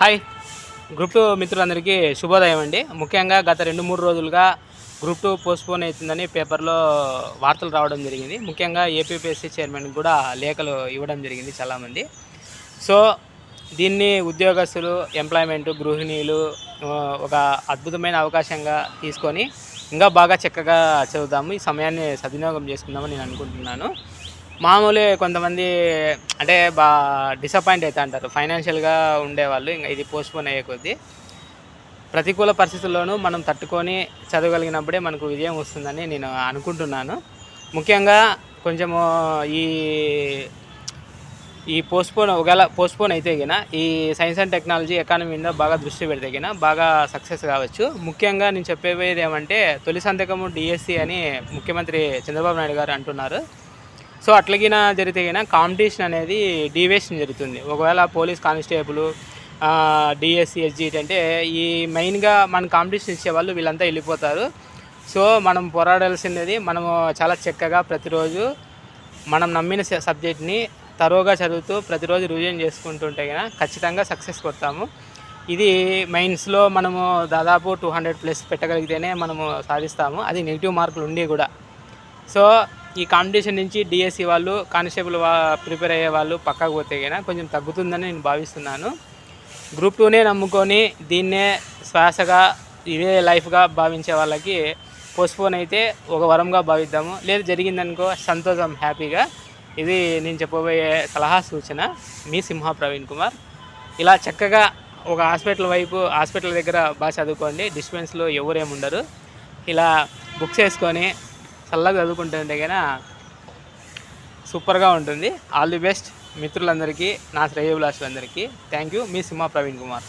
Hi. Group two మిత్రులందరికీ శుభోదయం అండి. ముఖ్యంగా గత రెండు మూడు రోజులుగా గ్రూప్ టూ పోస్ట్పోన్ అవుతుందని పేపర్లో వార్తలు రావడం జరిగింది. ముఖ్యంగా ఏపీపీఎస్సీ చైర్మన్ కూడా లేఖలు ఇవ్వడం జరిగింది చాలామంది. సో దీన్ని ఉద్యోగస్తులు ఎంప్లాయ్మెంట్ గృహిణీలు ఒక అద్భుతమైన అవకాశంగా తీసుకొని ఇంకా బాగా చక్కగా చదువుదాము ఈ సమయాన్ని సద్వినియోగం చేసుకుందామని నేను అనుకుంటున్నాను. మామూలు కొంతమంది అంటే బా డిసప్పాయింట్ అవుతా అంటారు ఫైనాన్షియల్గా ఉండేవాళ్ళు ఇంకా ఇది పోస్ట్పోన్ అయ్యే కొద్దీ. ప్రతికూల పరిస్థితుల్లోనూ మనం తట్టుకొని చదవగలిగినప్పుడే మనకు విజయం వస్తుందని నేను అనుకుంటున్నాను. ముఖ్యంగా కొంచెము ఈ ఈ పోస్ట్పోన్ ఒకవేళ పోస్ట్పోన్ అయితే గిన ఈ సైన్స్ అండ్ టెక్నాలజీ ఎకానమీ మీద బాగా దృష్టి పెడితే గిన బాగా సక్సెస్ కావచ్చు. ముఖ్యంగా నేను చెప్పేది ఏమంటే తొలి సంతకము డిఎస్సి అని ముఖ్యమంత్రి చంద్రబాబు నాయుడు గారు అంటున్నారు. సో అట్లాగిన జరిగితే గిన కాంపిటీషన్ అనేది డీవియేషన్ జరుగుతుంది. ఒకవేళ పోలీస్ కానిస్టేబుల్ డిఎస్సి ఎస్జిటి అంటే ఈ మెయిన్గా మన కాంపిటీషన్ ఇచ్చే వాళ్ళు వీళ్ళంతా వెళ్ళిపోతారు. సో మనం పోరాడాల్సినది మనము చాలా చక్కగా ప్రతిరోజు మనం నమ్మిన సబ్జెక్ట్ని తరోగా చదువుతూ ప్రతిరోజు రివిజన్ చేసుకుంటుంటే కనుక ఖచ్చితంగా సక్సెస్ కొడతాము. ఇది మెయిన్స్లో మనము దాదాపు టూ హండ్రెడ్ ప్లస్ పెట్టగలిగితేనే మనము సాధిస్తాము. అది నెగిటివ్ మార్కులు ఉండి కూడా. సో ఈ కాంపిటీషన్ నుంచి డిఎస్సి వాళ్ళు కానిస్టేబుల్ ప్రిపేర్ అయ్యే వాళ్ళు పక్కకు పోతే కనుక కొంచెం తగ్గుతుందని నేను భావిస్తున్నాను. గ్రూప్ టూనే నమ్ముకొని దీన్నే శ్వాసగా ఇదే లైఫ్గా భావించే వాళ్ళకి పోస్ట్పోన్ అయితే ఒక వరంగా భావిద్దాము. లేదు జరిగిందనుకో సంతోషం హ్యాపీగా. ఇది నేను చెప్పబోయే సలహా సూచన మీ సింహ ప్రవీణ్ కుమార్. ఇలా చక్కగా ఒక హాస్పిటల్ వైపు హాస్పిటల్ దగ్గర బాగా చదువుకోండి. డిస్టెన్స్లో ఎవరేముండరు ఇలా బుక్స్ వేసుకొని చల్లగా చదువుకుంటుంటే కనుక సూపర్గా ఉంటుంది. ఆల్ ది బెస్ట్ మిత్రులందరికీ నా శ్రేయోభిలాషులందరికీ. Thank you. Me Simha Praveen Kumar.